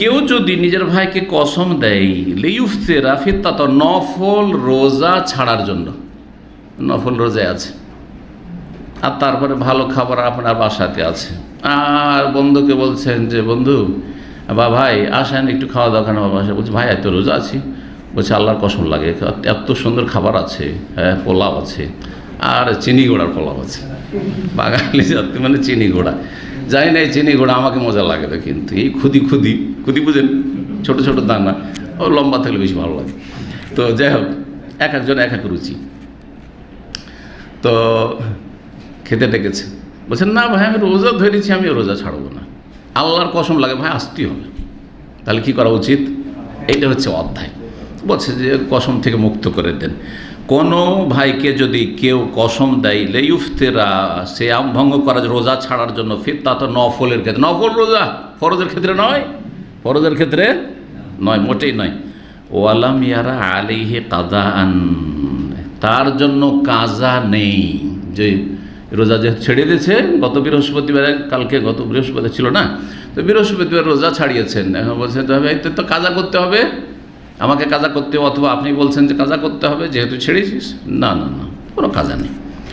কেউ যদি নিজের ভাইকে কসম দেয় নফল রোজা ছাড়ার জন্য। নফল রোজায় আছে। আর তারপরে ভালো খাবার আপনার বাসাতে আছে। আর বন্ধুকে বলছেন যে, বন্ধু, বা ভাই, আসেন, একটু খাওয়া দাওয়া খানা বাসা বলছে, ভাই, এত রোজা আছি? বলছে, আল্লাহর কসম লাগে। এত সুন্দর খাবার আছে হ্যাঁ পোলাও আছে, আর চিনি গোড়ার পোলাও আছে। বাঙালি জাতি মানে চিনি গোড়া। জানি না এই চিনি গোড়া, আমাকে মজা লাগে না কিন্তু। এই খুদি খুদি খুদি বুঝেন? ছোট ছোট দানা, ও লম্বা থাকলে বেশি ভালো লাগে। তো যাই হোক, এক একজন, এক এক রুচি। তো খেতে ডেকেছে। বলছেন না ভাই, আমি রোজা ধরেছি আমি রোজা ছাড়বো না। আল্লাহর কসম লাগে, ভাই, আসতেই হবে। তাহলে কি করা উচিত? এইটা হচ্ছে অধ্যায়। বলছে যে, কসম থেকে মুক্ত করে দেন। কোনো ভাইকে যদি কেউ কসম দেয় লেইফতেরা সে ভঙ্গ করা রোজা ছাড়ার জন্য ফির তা তো নফলের ক্ষেত্রে। নফল রোজা ফরজের ক্ষেত্রে নয়? ফরজের ক্ষেত্রে নয়, মোটেই নয়। ওয়ালাম ইয়ারা আলিহে কাজা আন তার জন্য কাজা নেই। যে রোজা যেহেতু ছেড়ে দিয়েছে, গত বৃহস্পতিবার, কালকে গত বৃহস্পতিবার ছিল না, তো বৃহস্পতিবার রোজা ছাড়িয়েছেন। এখন বলছেন তো কাজা করতে হবে? আমাকে কাজা করতে হবে অথবা আপনি বলছেন যে কাজা করতে হবে, যেহেতু ছেড়েছিস না না না, কোনো কাজা নেই।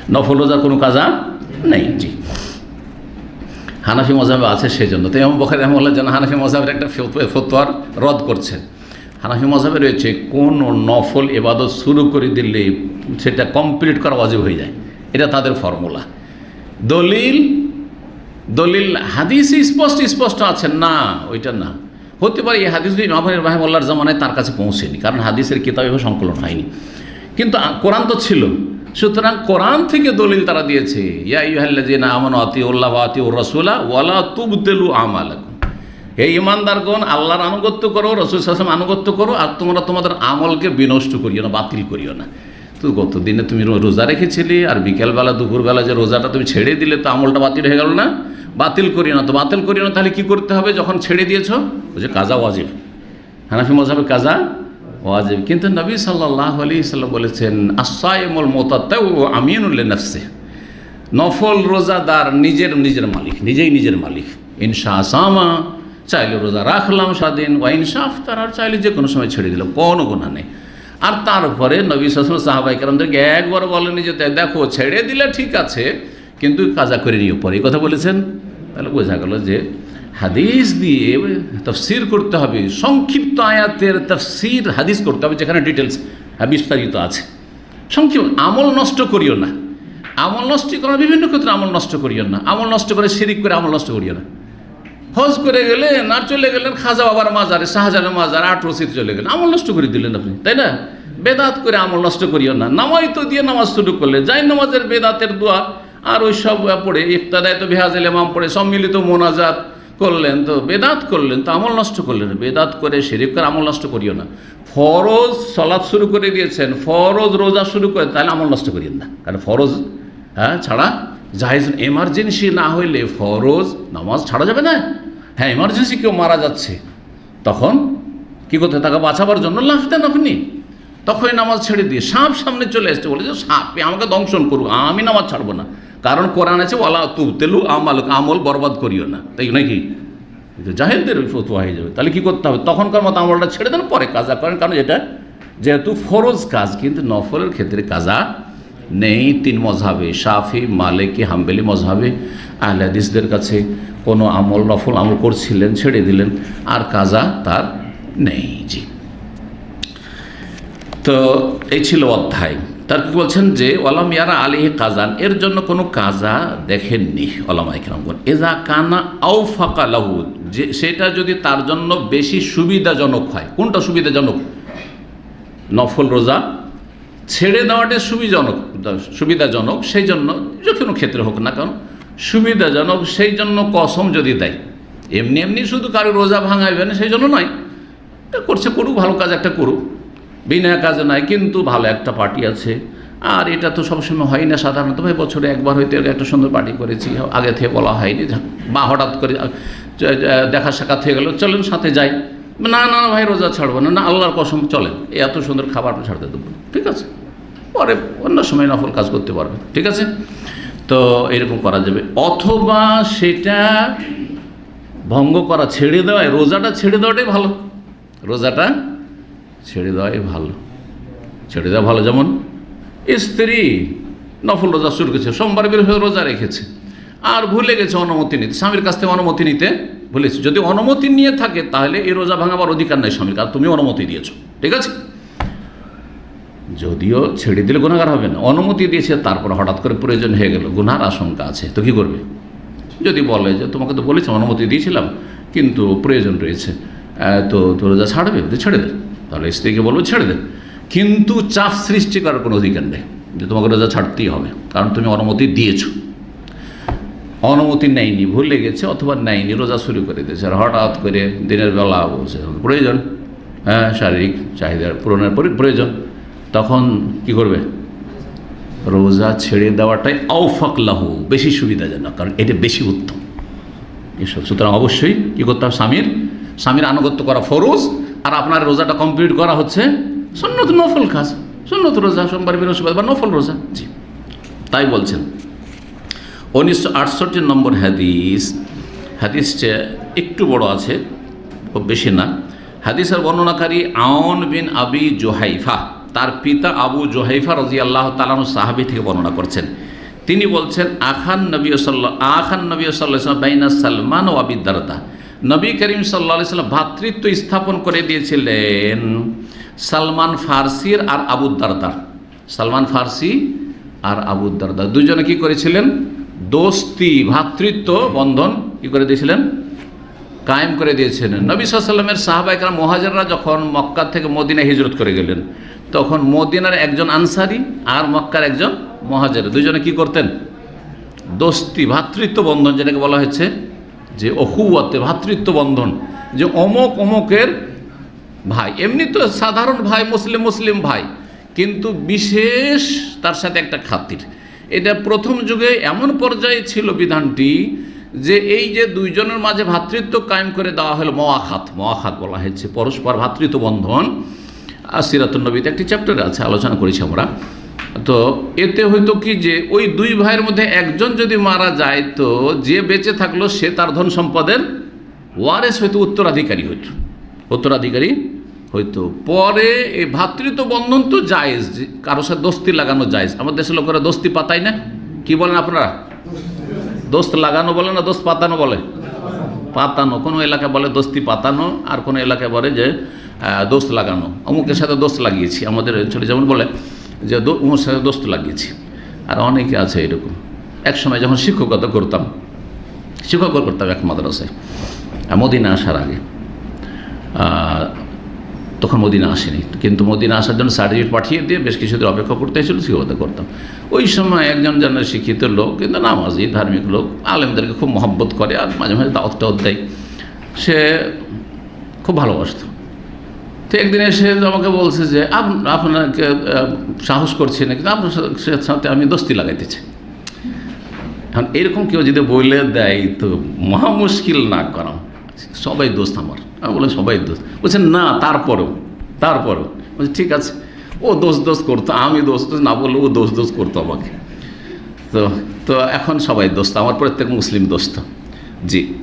নফল রোজার কোনো কাজা নেই, জি। হানাফি মজাবে আছে সেই জন্য তো এমন বখারি রহমল্লা যেন হানাফি মজাবের একটা ফতোয়া- ফতোয়ার রদ করছেন হানাফি মজাবে রয়েছে, কোন নফল এবাদত শুরু করে দিলে সেটা কমপ্লিট করা অজীব হয়ে যায়। এটা তাদের ফর্মুলা। দলিল দলিল, হাদিস স্পষ্ট স্পষ্ট আছে। না, ওইটা না। হতে পারে এই হাদিস ইমাম রাহেমুল্লাহর জামানায় তার কাছে পৌঁছেনি, কারণ হাদিসের কিতাব এভাবে সংকলন হয়নি। কিন্তু কোরআন তো ছিল। সুতরাং কোরআন থেকে দলিল তারা দিয়েছে, ইয়া ও ওয়ালা হে ইমানদারগণ, আল্লাহর আনুগত্য করো, রসুল আনুগত্য করো, আর তোমরা তোমাদের আমলকে বিনষ্ট করিও না, বাতিল করিও না। তো গত দিনে তুমি রোজা রেখেছিলে, আর বিকেলবেলা, দুপুরবেলা যে রোজাটা তুমি ছেড়ে দিলে, তো আমলটা বাতিল হয়ে গেল না? বাতিল করিও না, তো বাতিল করিও না, তাহলে কি করতে হবে যখন ছেড়ে দিয়েছ? যে কাজা ওয়াজিব। হানাফি মজাবে কাজা ওয়াজিব। কিন্তু নবী সাল্লাহ আলি সাল্লাম বলেছেন আসাইমুল মোতাত্তাউ আমিনুল্লি নফসে নফল রোজাদার নিজের নিজের মালিক, নিজেই নিজের মালিক। ইনশা আসামা, চাইলে রোজা রাখলাম স্বাধীন, ওয়া ইনশা আফতার, আর চাইলে যে কোনো সময় ছেড়ে দিলাম, কোনো গুণা নেই। আর তারপরে নবী শাসন সাহাবাই কালামদেরকে একবার বলেনি যে দেখো, ছেড়ে দিলে ঠিক আছে, কিন্তু কাজা করে নিও পরে। কথা বলেছেন? তাহলে বোঝা গেল যে হাদিস দিয়ে তফসির করতে হবে। সংক্ষিপ্ত আয়াতের তফসির হাদিস করতে হবে, যেখানে ডিটেলস বিস্তারিত আছে। সংক্ষিপ্ত আমল নষ্ট করিও না। আমল নষ্ট করার বিভিন্ন ক্ষেত্রে আমল নষ্ট করিও না। আমল নষ্ট করে শিরিক করে আমল নষ্ট করিও না। হজ করে গেলেন আর চলে গেলেন খাজা বাবার মাজারে, শাহজাহানের মাজার, আট রসিদ চলে গেলেন আমল নষ্ট করে দিলেন আপনি, তাই না? বেদাত করে আমল নষ্ট করিও না। নামাই তো দিয়ে নামাজ শুরু করলে, যাই নামাজের বেদাতের দোয়া, আর ওই সব পড়ে, ইফতাদায় তো বেহাজেল এমাম পড়ে, সম্মিলিত মোনাজাত করলেন, তো বেদাত করলেন, তো আমল নষ্ট করলেন। বেদাত করে শরীফ করে আমল নষ্ট করিও না। ফরজ সলাৎ শুরু করে দিয়েছেন, ফরজ রোজা শুরু করে, তাহলে আমল নষ্ট করিয়েন না। কারণ ফরজ হ্যাঁ ছাড়া জাহেজ এমার্জেন্সি না হইলে ফরজ নামাজ ছাড়া যাবে না। হ্যাঁ এমার্জেন্সি কেউ মারা যাচ্ছে, তখন কি করতে তাকে বাঁচাবার জন্য লাফ দেন আপনি। তখন নামাজ ছেড়ে দিয়ে সাপ সামনে চলে এসছে, বলে যে সাপ আমাকে দংশন করুক, আমি নামাজ ছাড়বো না। কারণ কোরআন আছে ওলা তু তেলু আমাল, আমল বরবাদ করিও না। তাই নাকি? জাহেলদের ফতুয়া হয়ে যাবে। তাহলে কি করতে হবে? তখনকার মতো আমলটা ছেড়ে দেন, পরে কাজা করেন। কারণ এটা যেহেতু ফরজ কাজ, কিন্তু নফলের ক্ষেত্রে কাজা নেই। তিন মজহাবে শাফি, মালিকি, হাম্বেলি মজহাবে আহলাদিসদের কাছে কোনো আমল নফল আমল করছিলেন, ছেড়ে দিলেন, আর কাজা তার নেই, জি। তো এই ছিল অধ্যায়। তার কি বলছেন যে ওলাম ইয়ারা আলী কাজান, এর জন্য কোনো কাজা দেখেননি ওলামা ইকরামগণ এজা কানা আউ ফাঁকা লাহু, যে সেটা যদি তার জন্য বেশি সুবিধাজনক হয়, কোনটা সুবিধাজনক? নফল রোজা, ছেড়ে দেওয়াটা সুবিধাজনক সুবিধাজনক, সেই জন্য যে কোনো ক্ষেত্রে হোক না কারণ সুবিধাজনক সেই জন্য কসম যদি দেয়। এমনি এমনি শুধু কারও রোজা ভাঙাইবে না, সেই জন্য নয়। করছে, করুক, ভালো কাজ একটা করুক। বিনা কাজে নয়, কিন্তু ভালো একটা পার্টি আছে। আর এটা তো সবসময় হয় না সাধারণত, ভাই, বছরে একবার হয়তো একটা সুন্দর পার্টি করেছি, আগে থেকে বলা হয়নি। বা হঠাৎ করে দেখা সাক্ষাৎ হয়ে গেল, চলেন সাথে যাই। না না ভাই, রোজা ছাড়বো না না, আল্লাহর কসম, চলেন। এত সুন্দর খাবার ছাড়তে দেবো। ঠিক আছে? পরে অন্য সময় নফল কাজ করতে পারবে। ঠিক আছে? তো এরকম করা যাবে। অথবা সেটা ভঙ্গ করা, ছেড়ে দেওয়ায় রোজাটা ছেড়ে দেওয়াটাই ভালো। রোজাটা ছেড়ে দেওয়াই ভালো। ছেড়ে দেওয়া ভালো যেমন স্ত্রী নফল রোজা শুরু করেছে, সোমবার বৃহস্পতি রোজা রেখেছে, আর ভুলে গেছে অনুমতি নিতে, স্বামীর কাছ থেকে অনুমতি নিতে ভুলেছে। যদি অনুমতি নিয়ে থাকে, তাহলে এই রোজা ভাঙাবার অধিকার নেই স্বামীর কাছে তুমি অনুমতি দিয়েছ, ঠিক আছে? যদিও ছেড়ে দিলে গুণাগার হবে না অনুমতি দিয়েছে, তারপর হঠাৎ করে প্রয়োজন হয়ে গেল গুনার আশঙ্কা আছে, তো কী করবে? যদি বলে যে, তোমাকে তো বলেছি অনুমতি দিয়েছিলাম, কিন্তু প্রয়োজন রয়েছে তো তো রোজা ছাড়বে, তো ছেড়ে দেন তাহলে স্ত্রীকে বলব, ছেড়ে দেন কিন্তু চাপ সৃষ্টি করার কোনো অধিকার নেই, যে তোমাকে রোজা ছাড়তেই হবে, কারণ তুমি অনুমতি দিয়েছ। অনুমতি নেয়নি, ভুলে গেছে অথবা নেয়নি, রোজা শুরু করে দিয়েছে, আর হঠাৎ করে দিনের বেলা বলছে, প্রয়োজন। হ্যাঁ শারীরিক চাহিদার পূরণের পরি- প্রয়োজন। তখন কি করবে? রোজা ছেড়ে দেওয়াটাই লাহু, বেশি সুবিধাজনক, কারণ এটা বেশি উত্তম। এসব। সুতরাং অবশ্যই কী করতে হবে স্বামীর? স্বামীর আনুগত্য করা ফরজ, আর আপনার রোজাটা কমপ্লিট করা হচ্ছে সন্ন্যত নফল কাজ। সন্ন্যত রোজা, সোমবার, বৃহস্পতিবার, বা নফল রোজা। জি। তাই বলছেন। উনিশশো আটষট্টি নম্বর হাদিস। হাদিসটা একটু বড় আছে, খুব বেশি না। হাদিসের বর্ণনাকারী আউন বিন আবি জোহাইফা। তার পিতা আবু জোহাইফা রাজি আল্লাহ তালানু সাহাবি থেকে বর্ণনা করছেন। তিনি বলছেন, আখান নবী সাল্লাহ আখান নবী সাল্লাহ বাইনা সালমান ও আবিদারদা নবী করিম সাল্লা সাল্লাম ভাতৃত্ব স্থাপন করে দিয়েছিলেন সালমান ফার্সির আর আবুদ্দারদার সালমান ফার্সি আর আবুদ্দারদা দুজনে কি করেছিলেন? দোস্তি ভ্রাতৃত্ব বন্ধন কি করে দিয়েছিলেন? কায়েম করে দিয়েছিলেন। নবী সাল্লামের সাহাবাইকার মহাজাররা যখন মক্কা থেকে মদিনা হিজরত করে গেলেন তখন মদিনার একজন আনসারি আর মক্কার একজন মহাজার। দুজনে কি করতেন? দোস্তি ভ্রাতৃত্ব বন্ধন যেটাকে বলা হয়েছে, যে অহুয়াতে ভ্রাতৃত্ব বন্ধন, যে অমক অমকের ভাই। এমনি তো সাধারণ ভাই, মুসলিম মুসলিম ভাই, কিন্তু বিশেষ তার সাথে একটা খাতির। এটা প্রথম যুগে এমন পর্যায়ে ছিল বিধানটি যে এই যে দুইজনের মাঝে ভ্রাতৃত্ব কায়েম করে দেওয়া হলো মোয়াখাত। মোয়াখাত বলা হয়েছে, পরস্পর ভ্রাতৃত্ব বন্ধন। সিরাতুল নবীতে একটি চ্যাপ্টারে আছে, আলোচনা করেছি আমরা। তো এতে হয়তো কি যে ওই দুই ভাইয়ের মধ্যে একজন যদি মারা যায়, তো যে বেঁচে থাকল সে তার ধন সম্পদের ওয়ারেস হয়তো উত্তরাধিকারী হইত উত্তরাধিকারী হয়তো। পরে এই ভ্রাতৃত্ব বন্ধন তো জায়েজ, যে কারও সাথে দোস্তি লাগানো জায়েজ। আমাদের দেশের লোকেরা দোস্তি পাতায় না? কি বলেন আপনারা? দোস্ত লাগানো বলে না দোস্ত পাতানো বলে? পাতানো। কোনো এলাকায় বলে দোস্তি পাতানো, আর কোনো এলাকায় বলে যে দোস্ত লাগানো। অমুকের সাথে দোস্ত লাগিয়েছি। আমাদের অঞ্চলে যেমন বলে যে অমুকের সাথে দোস্ত লাগিয়েছি। আর অনেকে আছে এরকম। এক সময় যখন শিক্ষকতা করতাম শিক্ষকতা করতাম এক মাদ্রাসায় মদিনা আসার আগে। তখন মদিনা আসেনি। কিন্তু মদিনা আসার জন্য সার্টিফিকেট পাঠিয়ে দিয়ে বেশ কিছুদিন অপেক্ষা করতে হয়েছিল শিক্ষকতা করতাম। ওই সময় একজন যেন শিক্ষিত লোক, কিন্তু নামাজি, ধার্মিক লোক, আলেমদেরকে খুব মহব্বত করে, আর মাঝে মাঝে দাওয়াত টাওয়াত সে খুব ভালোবাসত। তো একদিন এসে আমাকে বলছে যে আপনাকে সাহস করছি না, কিন্তু আপনার সাথে- আমি দোস্তি লাগাইতে চাই। এখন এরকম কেউ যদি বলে দেয়, তো মহা মুশকিল না করা। সবাই দোস্ত আমার। আমি বললাম, সবাই দোস্ত। বলছেন না, তারপরেও তারপরেও। বলছে, ঠিক আছে। ও দোষ দোষ করতো, আমি দোষ দোষ না বললে ও দোষ দোষ করতো আমাকে। তো তো এখন সবাই দোস্ত, আমার প্রত্যেক মুসলিম দোস্ত। জি।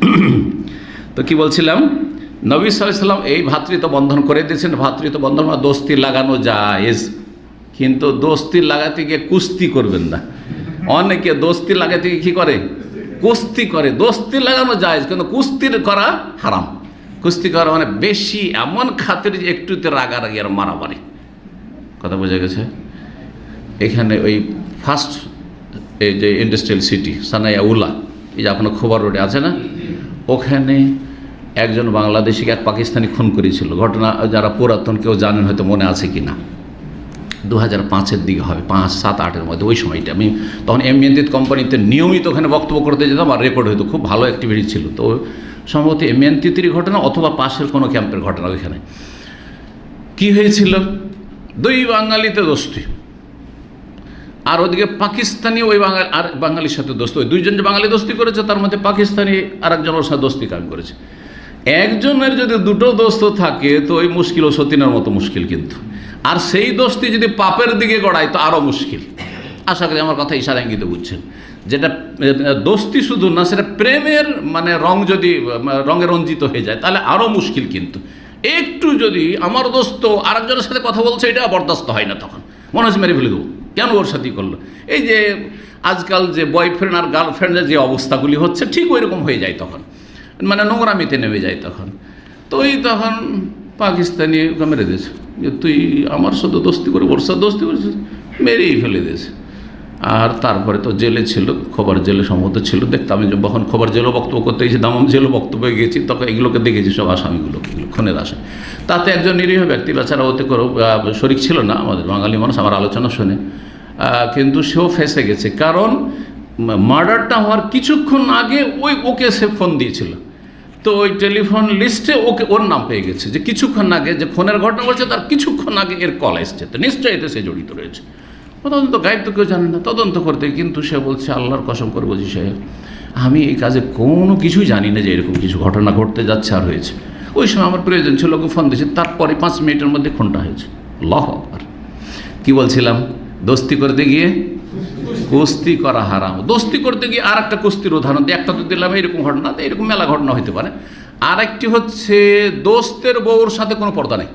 তো কি বলছিলাম? নবী সাল্লাম এই ভ্রাতৃত্ব বন্ধন করে দিয়েছেন। ভ্রাতৃত্ব বন্ধন বা দোস্তি লাগানো জায়েজ। কিন্তু দোস্তি লাগাতে গিয়ে কুস্তি করবেন না। অনেকে দোস্তি লাগাতে গিয়ে কী করে? কুস্তি করে। দোস্তি লাগানো যায় কিন্তু কুস্তির করা হারাম। কুস্তি করা মানে বেশি এমন খাতির যে একটুতে রাগারাগি আর মারামারি। কথা বোঝা গেছে? এখানে ওই ফার্স্ট, এই যে ইন্ডাস্ট্রিয়াল সিটি, সানাইয়া উলা, এই যে আপনার খোবার রোডে আছে না? ওখানে একজন বাংলাদেশিকে এক পাকিস্তানি খুন করেছিল। ঘটনা যারা পুরাতন, কেউ জানেন হয়তো মনে আছে কি না দু হাজার পাঁচের দিকে হবে, পাঁচ, সাত, আটের মধ্যে, ওই সময়টা। আমি তখন এম এমএনজিৎ কোম্পানিতে নিয়মিত ওখানে বক্তব্য করতে যেতাম আর রেকর্ড হতো খুব ভালো অ্যাক্টিভিটি ছিল। তো সম্ভবত এম এমএনতিতির ঘটনা অথবা পাশের কোনো ক্যাম্পের ঘটনা ওইখানে। কি হয়েছিল? দুই বাঙালিতে দোস্তি। আর ওদিকে পাকিস্তানি, ওই বাঙালি, আর বাঙালির সাথে দোস্ত। ওই দুইজন যে বাঙালি দোস্তি করেছে, তার মধ্যে পাকিস্তানি আর একজন ওর সাথে দোস্তি কাম করেছে। একজনের যদি দুটো দোস্ত থাকে, তো ওই মুশকিল ও সতীনের মতো মুশকিল কিন্তু। আর সেই দোস্তি যদি পাপের দিকে গড়ায়, তো আরও মুশকিল। আশা করি আমার কথা ইশারা ইঙ্গিতে বুঝছেন। যেটা দোস্তি শুধু না, সেটা প্রেমের মানে রং যদি রঙে রঞ্জিত হয়ে যায়, তাহলে আরও মুশকিল কিন্তু। একটু যদি আমার দোস্ত আরেকজনের সাথে কথা বলছে, এটা বরদাস্ত হয় না তখন। মনে হচ্ছে মেরে ফেলে দেবো। কেন ওর সাথেই করল? এই যে, আজকাল যে বয়ফ্রেন্ড আর গার্লফ্রেন্ডের যে অবস্থাগুলি হচ্ছে, ঠিক ওই রকম হয়ে যায় তখন। মানে নোংরামিতে নেমে যায় তখন। তো ওই তখন পাকিস্তানি ওকে মেরে দিয়েছে। যে তুই আমার সাথে দোস্তি করে সাথে দোস্তি করেছিস, মেরেই ফেলে দিয়েছে। আর তারপরে তো জেলে ছিল, খবর জেলে সম্ভবত ছিল। দেখতাম যে যখন খবর জেলও বক্তব্য করতে গেছি দামাম জেলও বক্তব্যে গেছি তখন এগুলোকে দেখেছি, সব আসামিগুলোকে এগুলো খুনের আশা তাতে একজন নিরীহ ব্যক্তি, বেচারা ওতে করে শরিক ছিল না আমাদের বাঙালি মানুষ, আমার আলোচনা শুনে। কিন্তু সেও ফেসে গেছে। কারণ মার্ডারটা হওয়ার কিছুক্ষণ আগে ওই ওকে সে ফোন দিয়েছিল। তো ওই টেলিফোন লিস্টে ওকে ওর নাম পেয়ে গেছে, যে কিছুক্ষণ আগে যে ফোনের ঘটনা বলছে, তার কিছুক্ষণ আগে এর কল এসছে। তো নিশ্চয়ই এতে সে জড়িত রয়েছে। তদন্ত গাইড তো কেউ জানে না, তদন্ত করতে কিন্তু সে বলছে, আল্লাহর কসম করে বলছি সাহেব, আমি এই কাজে কোনো কিছুই জানি না যে এরকম কিছু ঘটনা ঘটতে যাচ্ছে আর হয়েছে। ওই সময় আমার প্রয়োজন ছিল ওকে ফোন দিয়েছে, তারপরে পাঁচ মিনিটের মধ্যে ফোনটা হয়েছে। লহ কি বলছিলাম? দোস্তি করতে গিয়ে কুস্তি করা হারাম। দোস্তি করতে গিয়ে আর একটা কুস্তির উদাহরণ দিই একটা তো দিলাম এরকম ঘটনা এরকম মেলা ঘটনা হতে পারে। আর একটি হচ্ছে, দোস্তের বউর সাথে কোনো পর্দা নেই।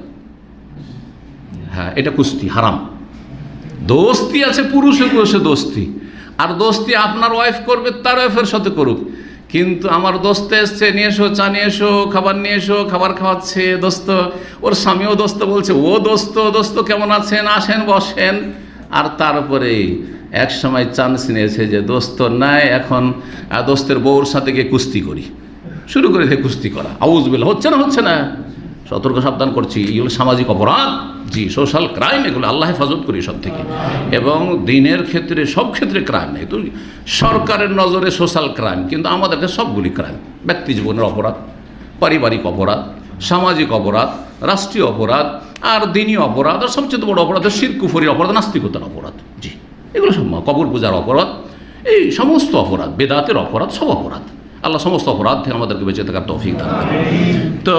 হ্যাঁ এটা কুস্তি, হারাম। দোস্তি আছে, পুরুষে পুরুষে দোস্তি। আর দোস্তি আপনার ওয়াইফ করবে, তার ওয়াইফের সাথে করুক। কিন্তু আমার দোস্ত এসছে, নিয়ে এসো, চা নিয়ে এসো, খাবার নিয়ে এসো, খাবার খাওয়াচ্ছে দোস্ত। ওর স্বামীও দোস্ত বলছে, ও দোস্ত দোস্ত কেমন আছেন? আসেন, বসেন। আর তারপরে এক সময় চান্স নিয়েছে যে, দোস্ত, নাই, এখন দোস্তের বউর সাথে গিয়ে কুস্তি করি। শুরু করে দিয়ে কুস্তি করা। আউজবিল হচ্ছে না হচ্ছে না। সতর্ক সাবধান করছি এগুলো সামাজিক অপরাধ। জি, সোশ্যাল ক্রাইম, এগুলো আল্লাহ হেফাজত করি সব থেকে। এবং দিনের ক্ষেত্রে, সব ক্ষেত্রে ক্রাইম নেই। তো সরকারের নজরে সোশ্যাল ক্রাইম, কিন্তু আমাদেরকে সবগুলি ক্রাইম। ব্যক্তি জীবনের অপরাধ, পারিবারিক অপরাধ, সামাজিক অপরাধ, রাষ্ট্রীয় অপরাধ, আর দিনীয় অপরাধ, আর সবচেয়ে বড় অপরাধ শিরকুফরি অপরাধ, নাস্তিকতার অপরাধ। এগুলো সব কবর পূজার অপরাধ। এই সমস্ত অপরাধ, বেদাতের অপরাধ, সব অপরাধ। আল্লাহ সমস্ত অপরাধ থেকে আমাদেরকে বেঁচে থাকার তৌফিক দান। তো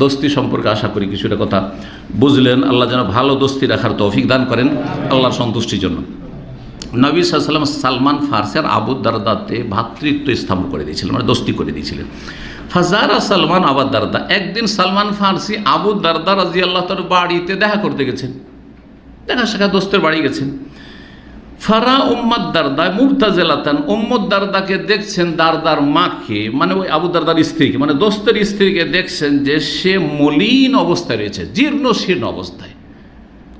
দোস্তি সম্পর্কে আশা করি কিছুটা কথা বুঝলেন। আল্লাহ যেন ভালো দোস্তি রাখার তৌফিক দান করেন আল্লাহর সন্তুষ্টির জন্য। নবী সাল্লাম সালমান ফার্সের আবু দারদাতে ভ্রাতৃত্ব স্থাপন করে দিয়েছিলেন মানে দোস্তি করে দিয়েছিলেন। ফাজারা সালমান আবাদ দারদা একদিন সালমান ফার্সি আবু দারদা রাজি আল্লাহ তার বাড়িতে দেখা করতে গেছেন। দেখা শাখা দোস্তের বাড়ি গেছেন। ফারা উম্মাদ দারদায়, মুবতাজেলাতান উম্মদ দারদাকে দেখছেন দারদার মাকে মানে ওই আবু দারদার স্ত্রীকে মানে দোস্তের স্ত্রীকে দেখছেন যে সে মলিন অবস্থায় রয়েছে জীর্ণ শীর্ণ অবস্থায়।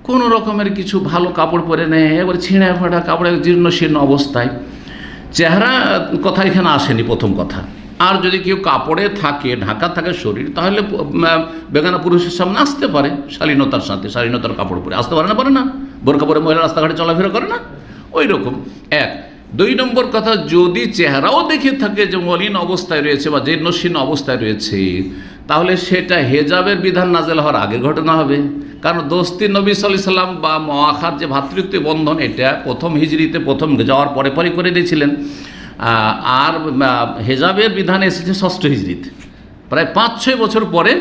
কোনো রকমের কিছু ভালো কাপড় পরে নেয় এবার ছিঁড়া ফাটা কাপড়ে জীর্ণ শীর্ণ অবস্থায়। চেহারা কথা এখানে আসেনি প্রথম কথা। আর যদি কেউ কাপড়ে থাকে, ঢাকা থাকে, শরীর, তাহলে বেগানা পুরুষের সামনে আসতে পারে, শালীনতার সাথে, শালীনতার কাপড় পরে। আসতে পারে না পারে না। বোরকা পরে মহিলা রাস্তাঘাটে চলাফেরা করে না। ওই রকম এক, দুই নম্বর কথা, যদি চেহারাও দেখে থাকে যে মলিন অবস্থায় রয়েছে বা জীর্ণশীর্ণ অবস্থায় রয়েছে, তাহলে সেটা হেজাবের বিধান নাজেল হওয়ার আগের ঘটনা হবে। কারণ দোস্তি নবী সাল্লাম বা মহাখার যে ভাতৃত্ব বন্ধন, এটা প্রথম হিজড়িতে, প্রথম যাওয়ার পরে পরে করে দিয়েছিলেন। আর হেজাবের বিধান এসেছে ষষ্ঠ হিজড়িতে। প্রায় পাঁচ ছয় বছর পরে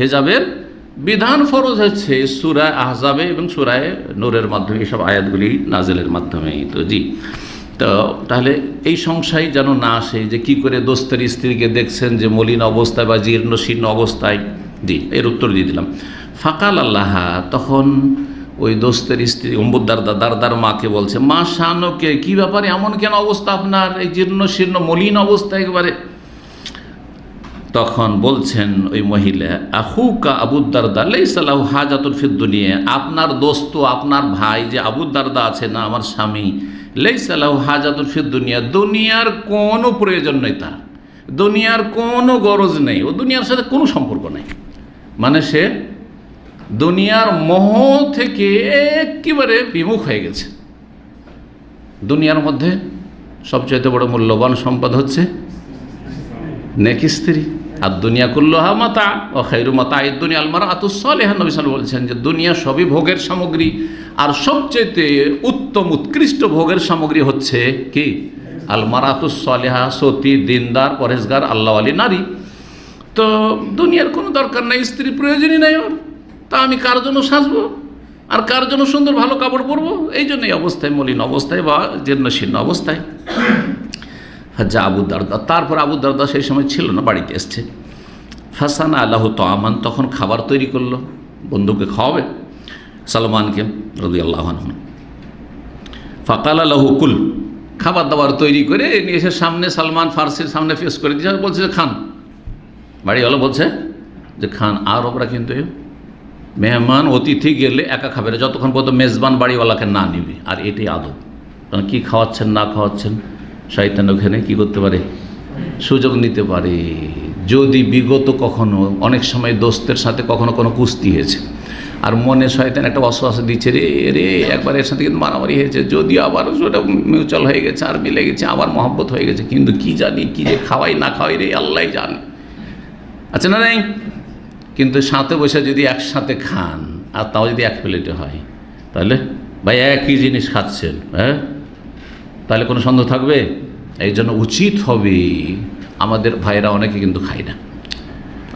হেজাবের বিধান ফরজ হচ্ছে সুরায় আহজাবে এবং সুরায় নূরের মাধ্যমে এইসব আয়াতগুলি নাজেলের মাধ্যমেই তো জি, তো তাহলে এই সংশয় যেন না আসে যে কি করে দোস্তের স্ত্রীকে দেখছেন যে মলিন অবস্থায় বা জীর্ণ শীর্ণ অবস্থায়। জি, এর উত্তর দিয়ে দিলাম। ফাকাল আল্লাহ, তখন ওই দোস্তের স্ত্রী, অম্বুদ্দার দাদার মাকে বলছে, মা শানকে, কি ব্যাপারে? এমন কেন অবস্থা আপনার? এই জীর্ণ শীর্ণ মলিন অবস্থা একেবারে। তখন বলছেন ওই মহিলা আহুকা আবুদ্দারদা লেইসালাহু হাজাতুল ফিদ্দুনিয়া আপনার দোস্ত, আপনার ভাই যে আবুদ্দারদা আছে না, আমার স্বামী লেইসালাহু হাজাতুল ফিদ্দুনিয়া দুনিয়ার কোনো প্রয়োজন নেই তার। দুনিয়ার কোনো গরজ নেই। ও দুনিয়ার সাথে কোনো সম্পর্ক নেই। মানে সে দুনিয়ার মোহ থেকে একেবারে বিমুখ হয়ে গেছে। দুনিয়ার মধ্যে সবচাইতে বড় মূল্যবান সম্পদ হচ্ছে নেকি স্ত্রী। আর দুনিয়া কুল্লোহা মাতা, ও খৈরু মাতা এই দুনিয়া আলমারা আতুসলেহা নবী সাল বলছেন যে দুনিয়া সবই ভোগের সামগ্রী। আর সবচেয়ে উত্তম উৎকৃষ্ট ভোগের সামগ্রী হচ্ছে কি? আলমারা আতুসলেহা সতী, দিনদার পরেশগার আল্লাহ আলী নারী। তো দুনিয়ার কোনো দরকার নাই, স্ত্রী প্রয়োজনই নাই ওর। তা আমি কার জন্য সাজবো? আর কার জন্য সুন্দর ভালো কাপড় পরবো? এই জন্য এই অবস্থায় মলিন অবস্থায় বা জীর্ণ শীর্ণ অবস্থায়। যা আবু দারদা। তারপর আবু দারদা সেই সময় ছিল না, বাড়িতে এসছে। ফাসানা আল্লাহ তো আমান তখন খাবার তৈরি করল, বন্ধুকে খাওয়াবে সালমানকে রদি আল্লাহ ফাকাল আল্লাহ কুল, খাবার দাবার তৈরি করে নিয়ে এসে সামনে সালমান ফার্সির সামনে ফেস করে দিয়েছে। বলছে যে, খান। বাড়িওয়ালা বলছে যে, খান, আর ওরা কিন্তু মেহমান, অতিথি গেলে একা খাবে না। যতক্ষণ পর্যন্ত মেজবান বাড়িওয়ালাকে না নিবে, আর এটাই আদব। কারণ কী খাওয়াচ্ছেন, না খাওয়াচ্ছেন? শয়তান ওখানে কী করতে পারে? সুযোগ নিতে পারে। যদি বিগত কখনো, অনেক সময় দোস্তের সাথে কখনো কোনো কুস্তি হয়েছে, আর মনে শয়তান একটা অশ্বাস দিচ্ছে, রে রে, একবার এর সাথে কিন্তু মারামারি হয়েছে, যদি আবার ওটা মিউচুয়াল হয়ে গেছে আর মিলে গেছে আবার মহব্বত হয়ে গেছে, কিন্তু কি জানি কি যে খাওয়াই না খাওয়াই রে, আল্লাহ জানে। আচ্ছা না নাই? কিন্তু সাথে বসে যদি একসাথে খান, আর তাও যদি এক প্লেটে হয়, তাহলে ভাই একই জিনিস খাচ্ছেন হ্যাঁ? তাহলে কোনো সন্দেহ থাকবে? এই জন্য উচিত হবে, আমাদের ভাইরা অনেকে কিন্তু খায় না।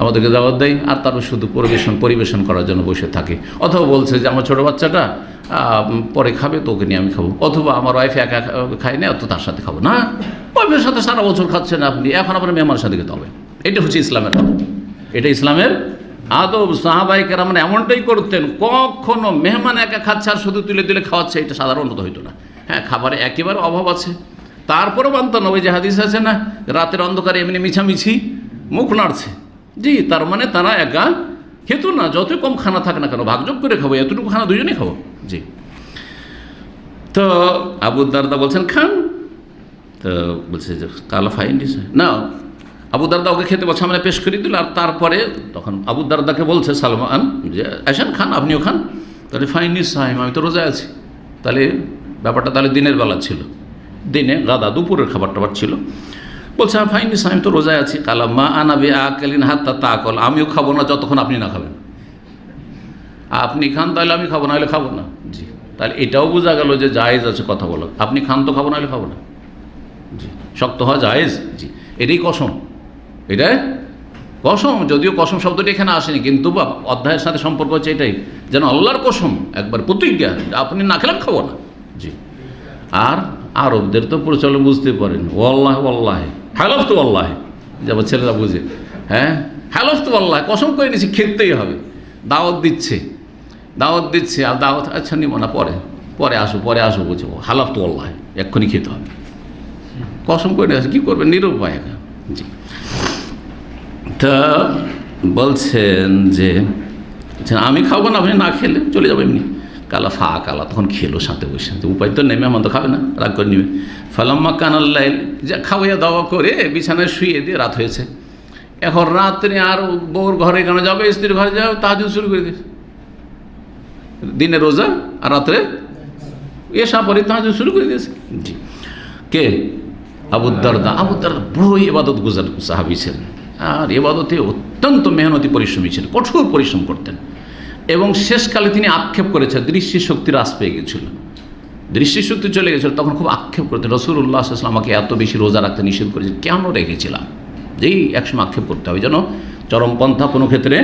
আমাদেরকে দাওয়াত দেয়, আর তারপর শুধু পরিবেশন পরিবেশন করার জন্য বসে থাকে। অথবা বলছে যে, আমার ছোটো বাচ্চাটা পরে খাবে তো ওকে নিয়ে আমি খাব। অথবা, আমার ওয়াইফ একা খায় না, তো তার সাথে খাব। না ওয়াইফের সাথে সারা বছর খাচ্ছেন আপনি। এখন আবার মেহমানের সাথে খেতে হবে। এটা হচ্ছে ইসলামের আদব। এটা ইসলামের আদব। সাহাবাই কেরাম এমনটাই করতেন, কখনো মেহমান একা খাচ্ছে আর শুধু তুলে তুলে খাওয়াচ্ছে, এটা সাধারণত হইতো না। হ্যাঁ খাবারে একেবারে অভাব আছে। তারপরেও মানতো না ওই যে হাদিস আছে না, রাতের অন্ধকারে এমনি মিছামিছি মুখ নাড়ছে। জি, তার মানে তারা একা খেতো না, যতই কম খানা থাকে না কেন, ভাগযোগ করে খাব, এতটুকু খানা দুজনেই খাব। জি। তো আবু দারদা বলছেন, খান। তো বলছে যে কালা ফাইন না, আবু দারদা ওকে খেতে বলছে সামনে পেশ করে দিল। আর তারপরে তখন আবু দারদাকে বলছে, সালমান, যে, আসেন, খান, আপনিও খান। তাহলে ফাইন নিস আমি তো রোজায় আছি। তাহলে ব্যাপারটা তাহলে দিনের বেলা ছিল। দিনে গাদা দুপুরের খাবার টাবার ছিল। বলছে আমি ফাইন আমি তো রোজায় আছি। কালা মা আনাবে আকালিন হাত্তা তা কল আমিও খাব না, যতক্ষণ আপনি না খাবেন। আপনি খান, তাহলে আমি খাব না হলে খাব না। জি। তাহলে এটাও বোঝা গেল যে জায়েজ আছে, কথা বলো আপনি খান তো খাব না হলে খাব না। জি। শক্ত হওয়া জায়েজ? জি। এটাই কসম। এটা কসম? যদিও কসম শব্দটি এখানে আসেনি, কিন্তু অধ্যায়ের সাথে সম্পর্ক হচ্ছে এটাই, যেন আল্লাহর কসম একবার প্রতিজ্ঞা আপনি না খেলাম খাব না। জি। আর আরবদের তো প্রচলন বুঝতে পারেন। ওল্লাহ ওল্লাহ হ্যালফ তো আল্লাহ যেমন ছেলেরা বুঝে। হ্যাঁ? হ্যালফ তো আল্লাহ কসম করে নিছি খেতেই হবে। দাওয়াত দিচ্ছে। দাওয়াত দিচ্ছে। আর দাওয়াত আচ্ছা নিব না পরে। পরে আসো পরে আসো বুঝো। হালাফ তো আল্লাহ এক্ষুনি খেতে হবে। কসম করে নিয়ে কী করবেন? নিরুপায়। জি। তা বলছেন যে বলছেন, আমি খাব না আপনি না খেলে চলে যাব এমনি। কালা ফা কালা, তখন খেলো সাথে বসে যে উপায় তো নেমে আমার তো খাবে না, রাগ করে নিবে। ফালাম্মা কানাল্লাইল যা খাওয়াইয়া দাওয়া করে বিছানায় শুয়ে দিয়ে রাত হয়েছে। এখন রাত্রে আর বউর ঘরে কেন যাবে, স্ত্রীর ঘরে যাবে তাহাজুদ শুরু করে দিয়েছে। দিনে রোজা আর রাত্রে এসা পরে তাহাজুদ শুরু করে দিয়েছে। জি। কে? আবুদ্দারদা আবুদ্দারদা বড় এবাদত গুজার সাহাবি ছিলেন। আর এবাদতে অত্যন্ত মেহনতি, পরিশ্রমী ছিলেন, কঠোর পরিশ্রম করতেন। এবং শেষকালে তিনি আক্ষেপ করেছেন, দৃষ্টিশক্তি হ্রাস পেয়ে গেছিল। দৃষ্টিশক্তি চলে গেছিল, তখন খুব আক্ষেপ করতেন। রসুল্লাহ আসলাম আমাকে এত বেশি রোজা রাখতে নিষেধ করেছে কেন রেখেছিলাম? যেই একসময় আক্ষেপ করতে হবে, যেন চরমপন্থা কোনো ক্ষেত্রে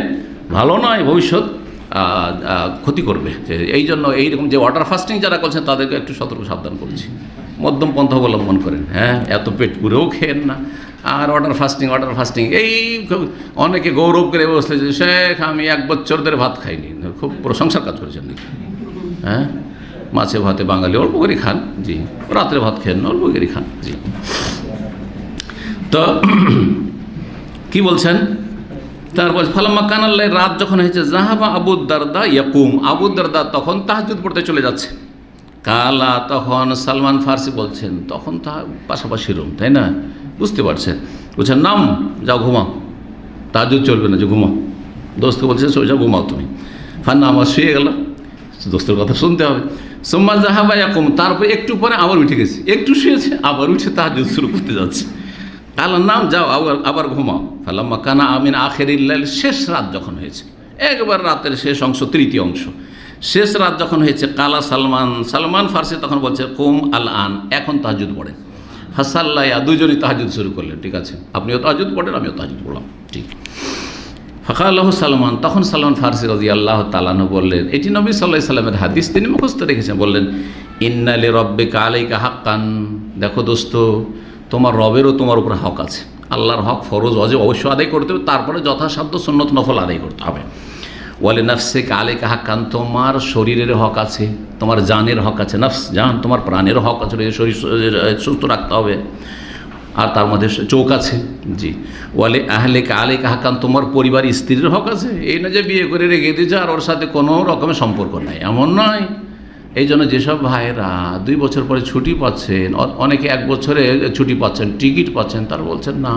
ভালো নয়, ভবিষ্যৎ ক্ষতি করবে। এই জন্য এইরকম যে ওয়াটার ফাস্টিং যারা করছেন, তাদেরকে একটু সতর্ক সাবধান করছি। মধ্যম পন্থা অবলম্বন করেন। হ্যাঁ এত পেট পুরেও খেয়েন না। আর ওয়াটার ফাস্টিং ওয়াটার ফাস্টিং এই অনেকে গৌরব করে বসলে যে, শেখ, আমি এক বছর ধরে ভাত খাইনি। খুব প্রশংসার কাজ করেছেন নাকি? হ্যাঁ? মাছে ভাতে বাঙালি, অল্প করে খান, জি। রাত্রে ভাত খেয়েন না অল্প করে খান, জি। তো কি বলছেন? তারপর ফালাম্মা কানাল্লাই রাত যখন হয়েছে জাহাবা আবুদ্দারদা ইয়াকুম। আবুদ্দারদা তখন তাহাজুদ পড়তে চলে যাচ্ছে। কালা তখন সালমান ফার্সি বলছেন, তখন তা পাশাপাশি রুম, তাই না? বুঝতে পারছেন? বলছেন, নাম, যাও ঘুমাও। তাহাজুদ চলবে না, যে ঘুমাও। দোস্ত বলছে সোজা ঘুমাও তুমি। ফান্না আমার শুয়ে গেল। দোস্তের কথা শুনতে হবে। সোমবার সোম্মা জাহাবা ইয়াকুম, তারপর একটু পরে আবার উঠে গেছে। একটু শুয়েছে, আবার উঠে তাহাজুদ শুরু করতে যাচ্ছে। কালার নাম, যাও, আবার আবার ঘুমাও। ফালাম্মা কানা আমিন আখের শেষ রাত যখন হয়েছে। একবার রাতের শেষ অংশ, তৃতীয় অংশ। শেষ রাত যখন হয়েছে, কালা সালমান সালমান ফার্সি তখন বলছে, কুম আল আন এখন তাহাজুদ পড়েন হাসাল্লাইয়া দুজনই তাহাজুদ শুরু করলেন, ঠিক আছে? আপনিও তাহাজুদ পড়েন, আমিও তাহাজুদ পড়লাম, ঠিক। ফাঁকা আল্লাহ সালমান, তখন সালমান ফার্সি রাজি আল্লাহ তালানু বললেন, এটি নবী সাল্লাহ সাল্লামের হাদিস, তিনি মুখস্থ রেখেছেন, বললেন ইন্নালি রব্বে কালাইকা হাক্কান দেখো দোস্ত, তোমার রবেরও তোমার উপর হক আছে। আল্লাহর হক ফরজ অজে অবশ্য আদায় করতে হবে, তারপরে যথাসাধ্য সুন্নত নফল আদায় করতে হবে। ওয়ালে নফসে কালে কাহাকান তোমার শরীরের হক আছে, তোমার জানের হক আছে। নফস, জান, তোমার প্রাণের হক আছে শরীর সুস্থ রাখতে হবে। আর তার মধ্যে চোখ আছে, জি। ওয়ালে আহলে আলে কাহাকান তোমার পরিবার স্ত্রীর হক আছে। এই না যে বিয়ে করে রেখে দিয়েছে, আর ওর সাথে কোনো রকমের সম্পর্ক নাই, এমন নয়। এই জন্য যেসব ভাইয়েরা দুই বছর পরে ছুটি পাচ্ছেন অনেকে এক বছরে ছুটি পাচ্ছেন, টিকিট পাচ্ছেন, তার বলছেন, না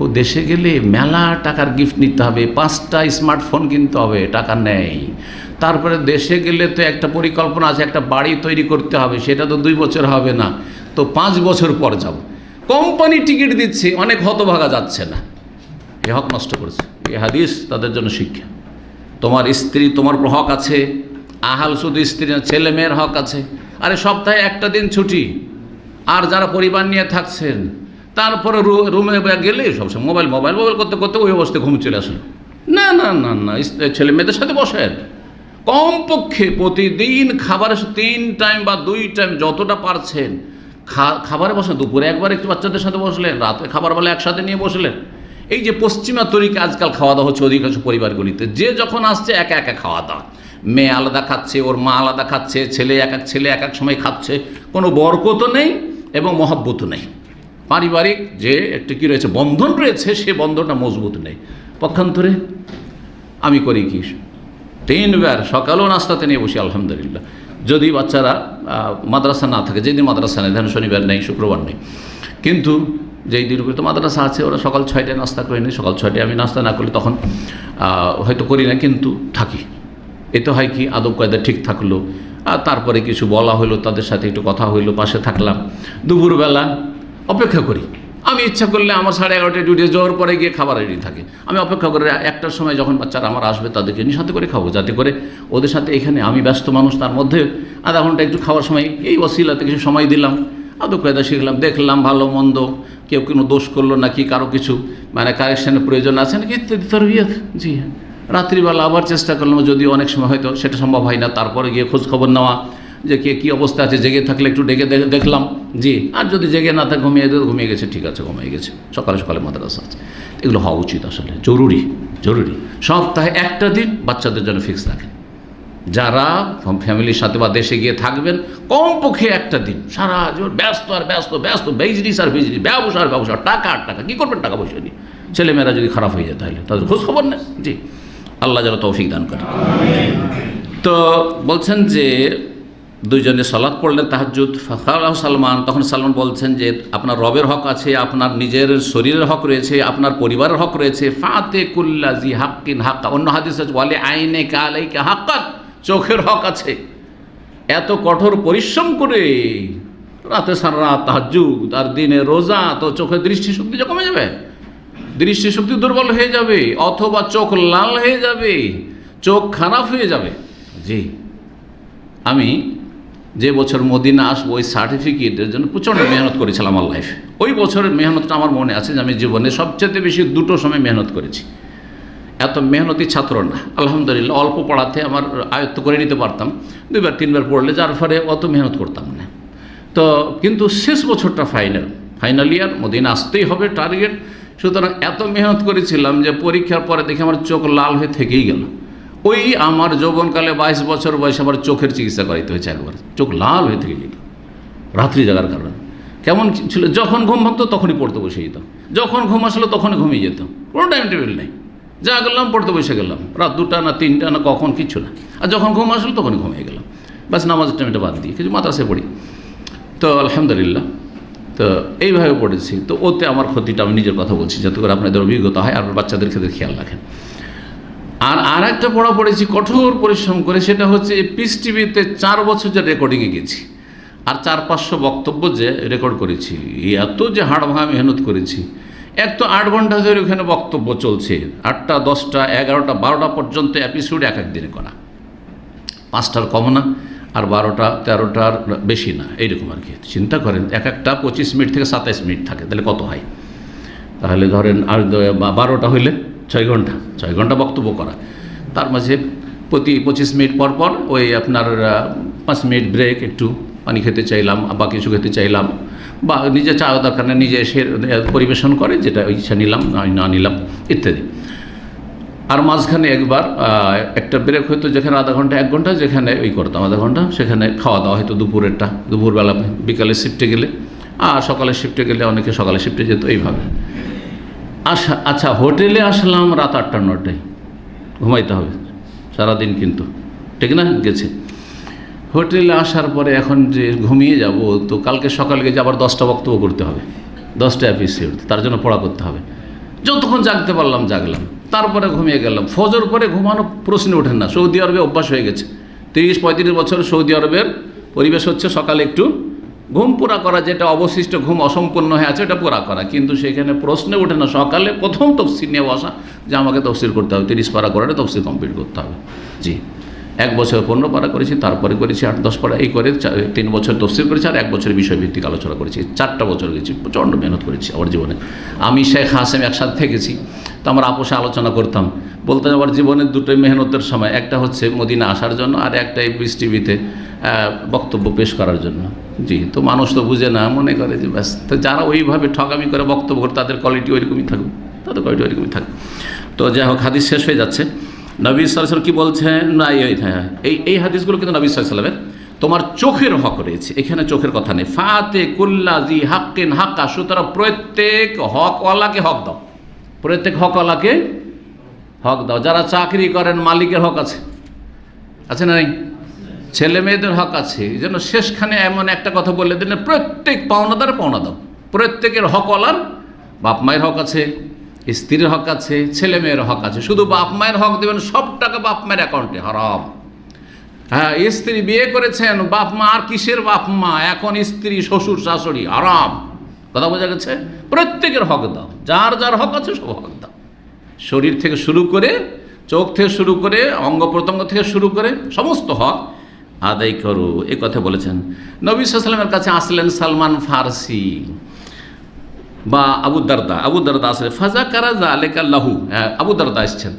ও দেশে গেলে মেলা টাকার গিফট নিতে হবে, পাঁচটা স্মার্টফোন কিনতে হবে, টাকা নেই। তারপরে দেশে গেলে তো একটা পরিকল্পনা আছে, একটা বাড়ি তৈরি করতে হবে, সেটা তো দুই বছর হবে না। তো পাঁচ বছর পর যাব। কোম্পানি টিকিট দিচ্ছে, অনেক হতভাগা যাচ্ছে না। এ হক নষ্ট করেছে। এই হাদিস তাদের জন্য শিক্ষা। তোমার স্ত্রী, তোমার হক আছে, আহাল শুধু স্ত্রী না ছেলে মেয়ের হক আছে। আরে সপ্তাহে একটা দিন ছুটি। আর যারা পরিবার নিয়ে থাকছেন তারপরে রুমে গেলে সবসময় মোবাইল মোবাইল মোবাইল করতে করতে ওই অবস্থায় ঘুম চলে আসলো। না না না না ছেলে মেয়েদের সাথে বসেন। কমপক্ষে প্রতিদিন খাবারের তিন টাইম বা দুই টাইম যতটা পারছেন খাবারে বসেন। দুপুরে একবার একটু বাচ্চাদের সাথে বসলেন, রাতে খাবার বেলা একসাথে নিয়ে বসলেন। এই যে পশ্চিমা তরিকে আজকাল খাওয়া দাওয়া হচ্ছে অধিকাংশ পরিবারগুলিতে, যে যখন আসছে একা একা খাওয়া দাওয়া। মেয়ে আলাদা খাচ্ছে, ওর মা আলাদা খাচ্ছে, ছেলে এক এক, ছেলে এক এক সময় খাচ্ছে। কোনো বরকতও নেই এবং মহাব্বতও নেই। পারিবারিক যে একটা কী রয়েছে বন্ধন রয়েছে, সে বন্ধনটা মজবুত নেই। পক্ষান্তরে আমি করি কি? তিনবার সকালেও নাস্তাতে নিয়ে বসি, আলহামদুলিল্লাহ। যদি বাচ্চারা মাদ্রাসা না থাকে, যেদিন মাদ্রাসা নেই, ধরেন শনিবার নেই, শুক্রবার নেই। কিন্তু যেই দিনগুলো তো মাদ্রাসা আছে, ওরা সকাল ছয়টায় নাস্তা করে নিই সকাল ছয়টায় আমি নাস্তা না করলে তখন হয়তো করি না, কিন্তু থাকি। এতে হয় কি, আদব কায়দা ঠিক থাকল। আর তারপরে কিছু বলা হলো, তাদের সাথে একটু কথা হইল, পাশে থাকলাম। দুপুরবেলা অপেক্ষা করি। আমি ইচ্ছা করলে আমার সাড়ে এগারোটায় ডিউটি যাওয়ার পরে গিয়ে খাবার রেডি থাকে। আমি অপেক্ষা করে একটার সময় যখন বাচ্চারা আমার আসবে তাদেরকে নিয়ে সাথে করে খাব, যাতে করে ওদের সাথে এখানে আমি ব্যস্ত মানুষ, তার মধ্যে আধা ঘণ্টা একটু খাওয়ার সময় এই ওসিলাতে কিছু সময় দিলাম আদব কায়দা শিখলাম, দেখলাম ভালো, মন্দ, কেউ কোনো দোষ করল নাকি, কারও কিছু মানে কারেকশানের প্রয়োজন আছে নাকি, ইত্যাদি তরবিয়ত জি হ্যাঁ। রাত্রিবেলা আবার চেষ্টা করলাম যদি অনেক সময় হয়তো সেটা সম্ভব হয় না, তারপরে গিয়ে খোঁজ খবর নেওয়া যে কে কী অবস্থা আছে, জেগে থাকলে একটু ডেকে দেখে দেখলাম। জি, আর যদি জেগে না থাকে ঘুমিয়ে দিয়ে ঘুমিয়ে গেছে, ঠিক আছে, ঘুমিয়ে গেছে। সকালে সকালে মাদ্রাসা আছে। এগুলো হওয়া উচিত আসলে, জরুরি জরুরি। সপ্তাহে একটা দিন বাচ্চাদের জন্য ফিক্স রাখেন যারা ফ্যামিলির সাথে বা দেশে গিয়ে থাকবেন, কমপক্ষে একটা দিন, সারা জীবন ব্যস্ত আর ব্যস্ত ব্যস্ত বেজরিস আর বেজরি ব্যবসা আর ব্যবসা, টাকা আর টাকা, কী করবেন টাকা পয়সা নিয়ে? ছেলেমেয়েরা যদি খারাপ হয়ে যায় তাহলে, তাদের খোঁজ খবর নেই জি, আল্লাহ যেন তৌফিক দান করে। তো বলছেন যে দুইজনে সালাদ পড়লেন তাহাজুদ ফাখালাহ সালমান, তখন সালমান বলছেন যে, আপনার রবের হক আছে, আপনার নিজের শরীরের হক রয়েছে, আপনার পরিবারের হক রয়েছে। ফাতে কুল্লাজি হাক্কিন হাক্কা। অন্য হাদিস আছে বলে আইনে কালাইকে হাক্কাত চোখের হক আছে। এত কঠোর পরিশ্রম করে রাতে সারা রাত তাহাজুদ আর দিনে রোজা, তো চোখের দৃষ্টিশক্তি যে কমে যাবে? দৃষ্টিশক্তি দুর্বল হয়ে যাবে, অথবা চোখ লাল হয়ে যাবে, চোখ খারাপ হয়ে যাবে। জি, আমি যে বছর মদিনা আসব, ওই সার্টিফিকেটের জন্য প্রচণ্ড মেহনত করেছিলাম আমার লাইফে ওই বছরের মেহনতটা আমার মনে আছে যে আমি জীবনে সবচেয়ে বেশি দুটো সময় মেহনত করেছি। এত মেহনতি ছাত্র না। আলহামদুলিল্লাহ, অল্প পড়াতে আমার আয়ত্ত করে নিতে পারতাম। দুইবার, তিনবার পড়লে যার ফলে অত মেহনত করতাম না। তো কিন্তু শেষ বছরটা ফাইনাল ফাইনাল ইয়ার মদিনা আসতেই হবে টার্গেট সুতরাং এত মেহনত করেছিলাম যে পরীক্ষার পরে দেখে আমার চোখ লাল হয়ে থেকেই গেল। ওই আমার যৌবনকালে বাইশ বছর বয়সে আমার চোখের চিকিৎসা করাইতে হয়েছে একবার। চোখ লাল হয়ে থেকে গেল। রাত্রি জাগার কারণে। কেমন ছিল? যখন ঘুম ভাঙতো তখনই পড়তে বসে যেতাম। যখন ঘুম আসলো তখনই ঘুমিয়ে যেতাম। কোনো টাইম টেবিল নেই। যা গেলাম পড়তে বসে গেলাম। রাত দুটা না তিনটা না কখন কিচ্ছু না। আর যখন ঘুম আসলো তখনই ঘুমিয়ে গেলাম। ব্যাস নামাজের টাইমটা বাদ দিয়ে কিছু মাদ্রাসায় পড়ি। তো আলহামদুলিল্লাহ। তো এইভাবে পড়েছি। তো ওতে আমার ক্ষতিটা আমি নিজের কথা বলছি। যাতে করে আপনাদের অভিজ্ঞতা হয় আর বাচ্চাদের ক্ষেত্রে খেয়াল রাখেন। আর আর একটা পড়া পড়েছি, কঠোর পরিশ্রম করে, সেটা হচ্ছে পিস টিভিতে চার বছর যে রেকর্ডিংয়ে গেছি। আর চার পাঁচশো বক্তব্য যে রেকর্ড করেছি। এত যে হাড় ভাঙা মেহনত করেছি। এক তো আট ঘণ্টা ধরে ওখানে বক্তব্য চলছে। আটটা, দশটা, এগারোটা, বারোটা পর্যন্ত এপিসোড এক এক দিনে করা। পাঁচটার কম না, আর বারোটা, তেরোটার বেশি না, এইরকম আর কি। চিন্তা করেন, এক একটা পঁচিশ মিনিট থেকে সাতাইশ মিনিট থাকে, তাহলে কত হয়? তাহলে ধরেন আর বারোটা হইলে ছয় ঘণ্টা ছয় ঘণ্টা বক্তব্য করা। তার মাঝে প্রতি পঁচিশ মিনিট পর পর ওই আপনার পাঁচ মিনিট ব্রেক একটু পানি খেতে চাইলাম বা কিছু খেতে চাইলাম, বা নিজে চা দরকার নেই, নিজে এসে পরিবেশন করে যেটা ইচ্ছা নিলাম, না না নিলাম, ইত্যাদি। আর মাঝখানে একবার একটা ব্রেক হয়তো যেখানে আধা ঘণ্টা, এক ঘণ্টা যেখানে ওই করতাম, আধা ঘণ্টা সেখানে খাওয়া দাওয়া হয়তো দুপুরেরটা, দুপুরবেলা বিকালে শিফটে গেলে, আর সকালে শিফটে গেলে অনেকে সকালে শিফটে যেত, এইভাবে। আচ্ছা আচ্ছা হোটেলে আসলাম রাত আটটা, নটায়। ঘুমাইতে হবে। সারাদিন কিন্তু। ঠিক না? গেছে। হোটেলে আসার পরে এখন যে ঘুমিয়ে যাব, তো কালকে সকালে গেছে আবার দশটা বক্তব্য করতে হবে। দশটা অ্যাপিসে উঠতে তার জন্য পড়া করতে হবে। যতক্ষণ জাগতে পারলাম, জাগলাম। তারপরে ঘুমিয়ে গেলাম। ফজর পরে ঘুমানো প্রশ্ন ওঠে না। সৌদি আরবে অভ্যাস হয়ে গেছে। তিরিশ, পঁয়ত্রিশ বছর সৌদি আরবের পরিবেশ হচ্ছে সকালে একটু ঘুম পুরা করা যেটা অবশিষ্ট ঘুম অসম্পূর্ণ হয়ে আছে, ওটা পুরা করা। কিন্তু সেখানে প্রশ্নে ওঠে না সকালে প্রথম তফসির নিয়ে বসা যে আমাকে তফসির করতে হবে, তিরিশ পারা করাটা তফসির কমপ্লিট করতে হবে। জি। এক বছর পনেরো পারা করেছি, তারপরে করেছি আট, দশ পারা এই করে তিন বছর তফসিল করেছি আর এক বছর বিষয়ভিত্তিক আলোচনা করেছি। চারটা বছর গেছি, প্রচণ্ড মেহনত করেছি আমার জীবনে। আমি শেখ হাসেম একসাথে থেকেছি, তো আমরা আপোষে আলোচনা করতাম। বলতে আমার জীবনের দুটোই মেহনতের সময়, একটা হচ্ছে মদিনা আসার জন্য আর একটা পিস টিভিতে বক্তব্য পেশ করার জন্য। জি, তো মানুষ তো বুঝে না, মনে করে যে ব্যাস, তো যারা ওইভাবে ঠকামি করে বক্তব্য করে তাদের কোয়ালিটি ওইরকমই থাকবে তাদের কোয়ালিটি ওইরকমই থাকবে তো যাই হোক, হাদিস শেষ হয়ে যাচ্ছে। নবী সাল্লাম কি বলছেন? না, এই হ্যাঁ এই এই হাদিসগুলো কিন্তু নবী সাল্লামের তোমার চোখের হক রয়েছে। এখানে চোখের কথা নেই। ফাতে কুল্লা জি হাক্কিন হাক্কা, সুতরাং প্রত্যেক হকওয়ালাকে হক দাও। প্রত্যেক হকওয়ালাকে হক দাও। যারা চাকরি করেন, মালিকের হক আছে। আছে না নাই? ছেলে মেয়েদের হক আছে। এই জন্য শেষখানে এমন একটা কথা বলে দিলেন, প্রত্যেক পাওনাদার পাওনা দাও। প্রত্যেকের হকওয়ালার বাপ মায়ের হক আছে। স্ত্রীর হক আছে, ছেলে মেয়ের হক আছে। শুধু বাপ মায়ের হক দেবেন, সব টাকা বাপ মায়ের অ্যাকাউন্টে হারাম। হ্যাঁ স্ত্রী বিয়ে করেছেন, বাপ মা আর কিসের বাপ মা? এখন স্ত্রী, শ্বশুর, শাশুড়ি আরাম কথা বোঝা গেছে? প্রত্যেকের হক দাও। যার যার হক আছে, সব হক দাও। শরীর থেকে শুরু করে, চোখ থেকে শুরু করে, অঙ্গ প্রত্যঙ্গ থেকে শুরু করে, সমস্ত হক আদায় করো। এ কথা বলেছেন। নবী সাল্লামের কাছে আসলেন সালমান ফার্সি। বা আবু দারদা আবু দারদা আসলে ফাজা কারা জা আলেকাল্লাহু হ্যাঁ আবু দারদা এসছেন।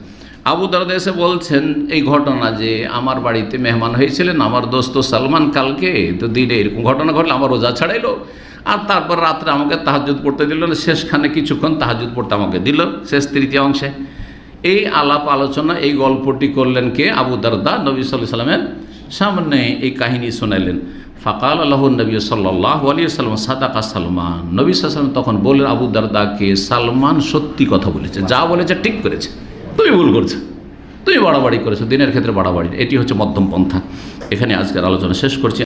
আবু দারদা এসে বলছেন, এই ঘটনা যে আমার বাড়িতে মেহমান হয়েছিলেন, আমার দোস্ত সালমান কালকে তো দিনে এরকম ঘটনা ঘটলে আমার রোজা ছাড়াইলো। আর তারপর রাত্রে আমাকে তাহাজুদ পড়তে দিল না, শেষখানে কিছুক্ষণ তাহাজুদ পড়তে আমাকে দিল, শেষ তৃতীয় অংশে। এই আলাপ আলোচনা, এই গল্পটি করলেন কে? আবু দারদা নবী সাল্লাহ সাল্লামের সামনে এই কাহিনী শোনালেন ফাকাল আল্লাহ নবী সাল্লাহ আলী সাল্লাম সাদাকা সালমান। নবী সাল্লাম তখন বললেন, আবু দারদাকে সালমান সত্যি কথা বলেছে, যা বলেছে ঠিক করেছে। তুমি ভুল করছ, তুমি বাড়াবাড়ি করেছ, দিনের ক্ষেত্রে বাড়াবাড়ি। এটি হচ্ছে মধ্যম পন্থা। এখানে আজকের আলোচনা শেষ করছি।